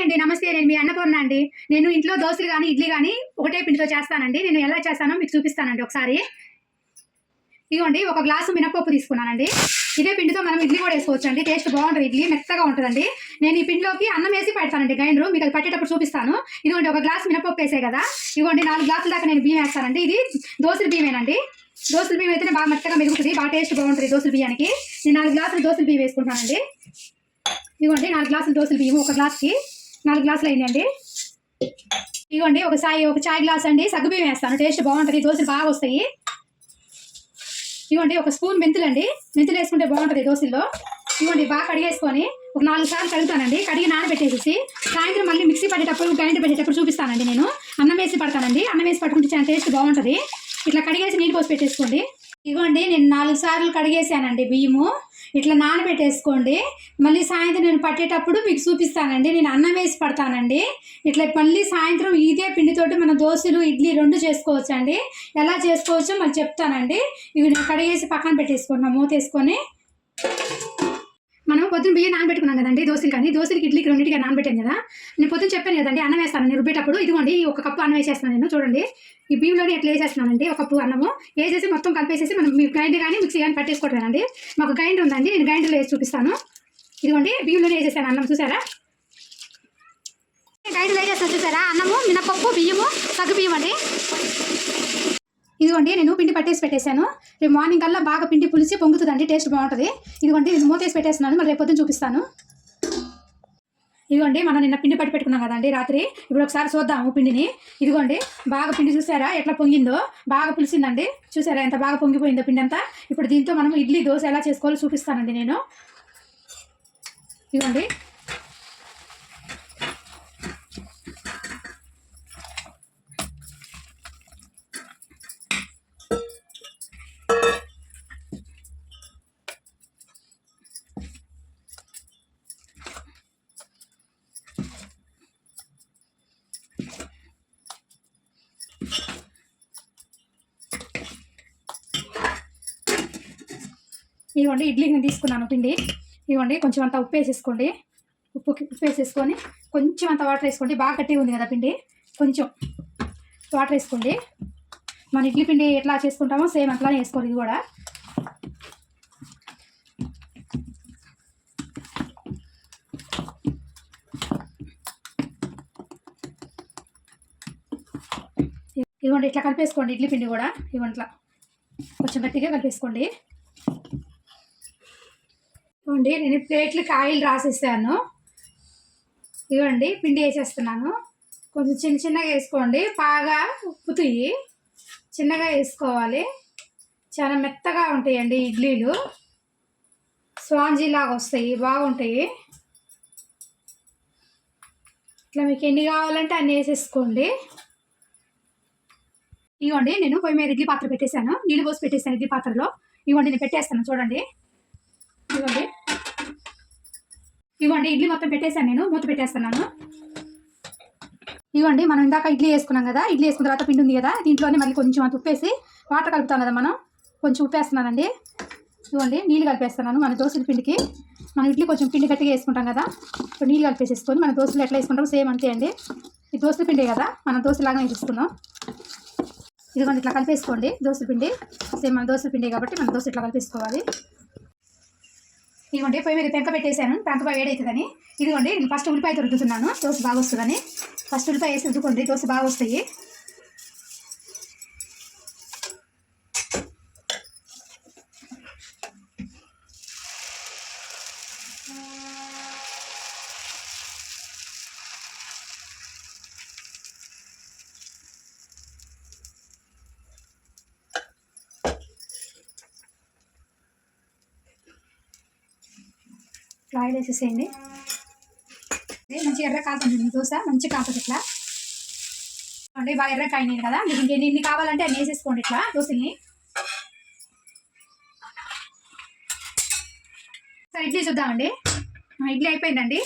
Hi అండి. నమస్తే నేను మీ అన్నపూర్ణ అండి. నేను ఇంట్లో దోశలు కానీ ఇడ్లీ కానీ ఒకటే పిండితో చేస్తానండి. నేను ఎలా చేస్తానో మీకు చూపిస్తానండి ఒకసారి. ఇదిగోండి ఒక గ్లాసు మినపప్పు తీసుకున్నానండి. ఇదే పిండితో మనం ఇడ్లీ కూడా వేసుకోవచ్చు అండి టేస్ట్ బాగుంటుంది ఇడ్లీ మెత్తగా ఉంటుందండి. నేను ఈ పిండిలోకి అన్నం వేసి పెడతానండి గ్రైండర్. మీకు అది పట్టేటప్పుడు చూపిస్తాను. ఇదిగోండి ఒక గ్లాస్ మినపప్పు వేసే కదా. ఇదిగోండి నాలుగు గ్లాసుల దాకా నేను బియ్యం వేస్తానండి. ఇది దోశల బియ్యమేనండి. దోశల బియ్యం అయితే బాగా మెత్తగా మెరుగుతుంది బాగా టేస్ట్ బాగుంటుంది దోశల బియ్యానికి. నేను నాలుగు గ్లాసులు దోశల బియ్యం వేసుకుంటానండి. ఇదిగోండి నాలుగు గ్లాసులు దోశల బియ్యం ఒక గ్లాస్కి. నాలుగు గ్లాసులు అయిందండి. ఇదిగోండి ఒక సాయి ఒక చాయ్ గ్లాస్ అండి. సగ్గుబియ్యం వేస్తాను టేస్ట్ బాగుంటుంది దోశలు బాగా వస్తాయి. ఇవ్వండి ఒక స్పూన్ మెంతులు అండి మెంతులు వేసుకుంటే బాగుంటుంది దోశల్లో. ఇవ్వండి బాగా కడిగేసుకొని ఒక నాలుగు సార్లు కడుగుతానండి. కడిగి నానబెట్టేసేసి సాయంత్రం మళ్ళీ మిక్సీ పట్టేటప్పుడు గ్రైండర్ పెట్టేటప్పుడు చూపిస్తానండి నేను. అన్నం వేసి పడతానండి. అన్నం వేసి పట్టుకుంటే చాలా టేస్ట్ బాగుంటుంది. ఇట్లా కడిగేసి నీళ్ళు పోసి పెట్టేసుకోండి. ఇవ్వండి నేను నాలుగు సార్లు కడిగేసానండి బియ్యము. ఇట్లా నానబెట్టేసుకోండి. మళ్ళీ సాయంత్రం నేను పట్టేటప్పుడు మీకు చూపిస్తానండి. నేను అన్నం వేసి పడతానండి. ఇట్లా మళ్ళీ సాయంత్రం ఇదే పిండితోటి మన దోశలు ఇడ్లీ రెండు చేసుకోవచ్చు అండి ఎలా చేసుకోవచ్చో మళ్ళీ చెప్తానండి. ఇవి నేను కడిగేసి పక్కన పెట్టేసుకున్నాం మూతేసుకొని. మనం పొద్దున్న బియ్యం నానబెట్టుకున్నాం కదండి దోశలు కానీ దోశలకి ఇడ్లీకి రెండింటిగా నానబెట్టాను కదా. నేను పొద్దున్న చెప్పాను కదండి అన్నం వేస్తాను. నేను రుబ్బేటప్పుడు ఇదిగోండి ఒక కప్పు అన్నం వేసేస్తున్నాను నేను చూడండి. ఈ బియ్యంలోనే ఎట్లా వేసేస్తున్నానండి ఒక కప్పు అన్నము. వేసేసి మొత్తం కలిపేసేసి మనం మీ గ్రైండర్ కానీ మిక్సీ కానీ పట్టేసుకోవటమేనండి మాకు గ్రైండర్ ఉందండి నేను గ్రైండర్లో వేసి చూపిస్తాను. ఇదిగోండి బియ్యంలోనే వేసేసాను అన్నం చూసారా? గ్రైండర్లో వేసేస్తాను చూసారా? అన్నము మినపప్పు బియ్యము సగ్గు బియ్యం అండి ఇదిగోండి నేను పిండి పట్టేసి పెట్టేశాను. రేపు మార్నింగ్ కల్లా బాగా పిండి పులిసి పొంగుతుందండి టేస్ట్ బాగుంటుంది. ఇదిగోండి నేను మూతేసి పెట్టేస్తున్నాను మరి రేపు పొద్దున చూపిస్తాను. ఇదిగోండి మనం నిన్న పిండి పట్టి పెట్టుకున్నాం కదండి రాత్రి. ఇప్పుడు ఒకసారి చూద్దాము పిండిని. ఇదిగోండి బాగా పిండి చూసారా? ఎట్లా పొంగిందో. బాగా పులిసిందండి. చూసారా ఎంత బాగా పొంగిపోయిందో పిండి అంతా ఇప్పుడు దీంతో మనం ఇడ్లీ దోశ ఎలా చేసుకోవాలో చూపిస్తానండి నేను. ఇదిగోండి. ఇవ్వండి ఇడ్లీ నేను తీసుకున్నాను పిండి. ఇవ్వండి కొంచెం అంత ఉప్పు వేసేసుకోండి. ఉప్పు ఉప్పు వేసేసుకొని కొంచెం అంత వాటర్ వేసుకోండి. బాగా గట్టిగా ఉంది కదా పిండి. కొంచెం వాటర్ వేసుకోండి. మన ఇడ్లీ పిండి ఎట్లా చేసుకుంటామో సేమ్ అట్లానే వేసుకోండి ఇది కూడా. ఇదిగోండి ఇట్లా కలిపేసుకోండి ఇడ్లీ పిండి కూడా. ఇదిగోండి ఇట్లా. కొంచెం గట్టిగా కలిపేసుకోండి. ఇవ్వండి నేను ప్లేట్లకి ఆయిల్ రాసేసాను. ఇవ్వండి పిండి వేసేస్తున్నాను. కొంచెం చిన్న చిన్నగా వేసుకోండి. బాగా ఉప్పుతాయి. చిన్నగా వేసుకోవాలి. చాలా మెత్తగా ఉంటాయండి ఇడ్లీలు. స్వాంజీ లాగా వస్తాయి. బాగుంటాయి. ఇట్లా మీకు ఎన్ని కావాలంటే అన్ని వేసేసుకోండి. ఇవ్వండి నేను పొయ్యి మీద ఇడ్లీ పాత్ర పెట్టేశాను. నీళ్ళు పోసి పెట్టేశాను ఇడ్లీ పాత్రలో. ఇవ్వండి నేను పెట్టేస్తాను. చూడండి. ఇవ్వండి ఇడ్లీ మొత్తం పెట్టేశాను నేను మూత పెట్టేస్తున్నాను. ఇవ్వండి మనం ఇందాక ఇడ్లీ వేసుకున్నాం కదా ఇడ్లీ వేసుకున్న తర్వాత పిండి ఉంది కదా దీంట్లోనే మళ్ళీ కొంచెం అంత ఉప్పేసి వాటర్ కలుపుతాం కదా మనం. కొంచెం ఉప్పేస్తున్నానండి. ఇవ్వండి నీళ్ళు కలిపేస్తున్నాను మన దోశల పిండికి. మనం ఇడ్లీ కొంచెం పిండి గట్టిగా వేసుకుంటాం కదా ఇప్పుడు నీళ్ళు కలిపేసేసుకొని మన దోశలు ఎట్లా వేసుకుంటాం సేమ్ అంతే అండి. ఈ దోశల పిండి కదా మన దోశలాగా వేసుకుందాం ఇదిగోండి ఇట్లా కలిపేసుకోండి దోశల పిండి. సేమ్ మన దోశల పిండి కాబట్టి మన దోశ ఇట్లా కలిపేసుకోవాలి. ఇదిగోండి పొయ్యి మీద పెంక పెట్టేశాను. పెంక వేడవుతుందని ఇదిగోండి నేను ఫస్ట్ ఉల్లిపాయ రుద్దుతున్నాను దోశ బాగా వస్తుందని. ఫస్ట్ ఉల్లిపాయ వేసి రుద్దుకోండి. దోశ బాగా వస్తాయి. ఆయిల్ వేసేసేయండి మంచి ఎర్ర కాలుతుంది దోశ మంచి కాలుతుంది ఇట్లా. అంటే బాగా ఎర్ర కాయినాయి కదా. మీకు ఇంకే ఇన్ని కావాలంటే అన్ని వేసేసుకోండి ఇట్లా దోశల్ని. సరే ఇడ్లీ చూద్దామండి. ఇడ్లీ అయిపోయిందండి.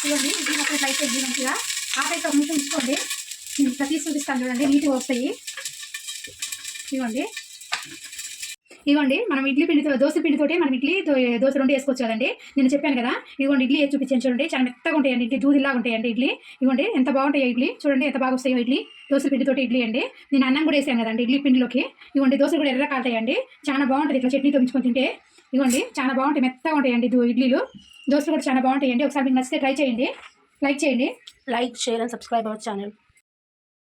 చూడండి ఇడ్లీ మొత్తం ఇట్లా అయిపోయింది మంచిగా. ఆకైతే ముందు ఉంచుకోండి. ఇట్లా తీసి చూపిస్తాను చూడండి నీట్గా వస్తాయి. ఇవ్వండి ఇవ్వండి మనం ఇడ్లీ పిండితో దోశ పిండితోటి మనం ఇడ్లీ దోశ రెండు వేసుకోవచ్చు కదండి. నేను చెప్పాను కదా ఇవ్వండి ఇడ్లీ చూపించాను చూడండి. చాలా మెత్తగా ఉంటాయండి ఇడ్లీ దూదిలాగా ఉంటాయండి ఇడ్లీ. ఇవ్వండి ఎంత బాగుంటాయో ఇడ్లీ. చూడండి ఎంత బాగా వస్తాయో ఇడ్లీ. దోశ పిండితోటి ఇడ్లీ అండి. నేను అన్నం కూడా వేసాను కదండి ఇడ్లీ పిండిలోకి. ఇవ్వండి దోశ కూడా ఎర్ర కాలుతాయండి. చాలా బాగుంటుంది ఇట్లా చట్నీతో ఉంచుకొని తింటే. ఇవ్వండి చాలా బాగుంటాయి మెత్తగా ఉంటాయండి ఇడ్లీలు. దోశలు కూడా చాలా బాగుంటాయండి. ఒకసారి మీకు నచ్చితే ట్రై చేయండి. లైక్ చేయండి. Like share and subscribe our channel.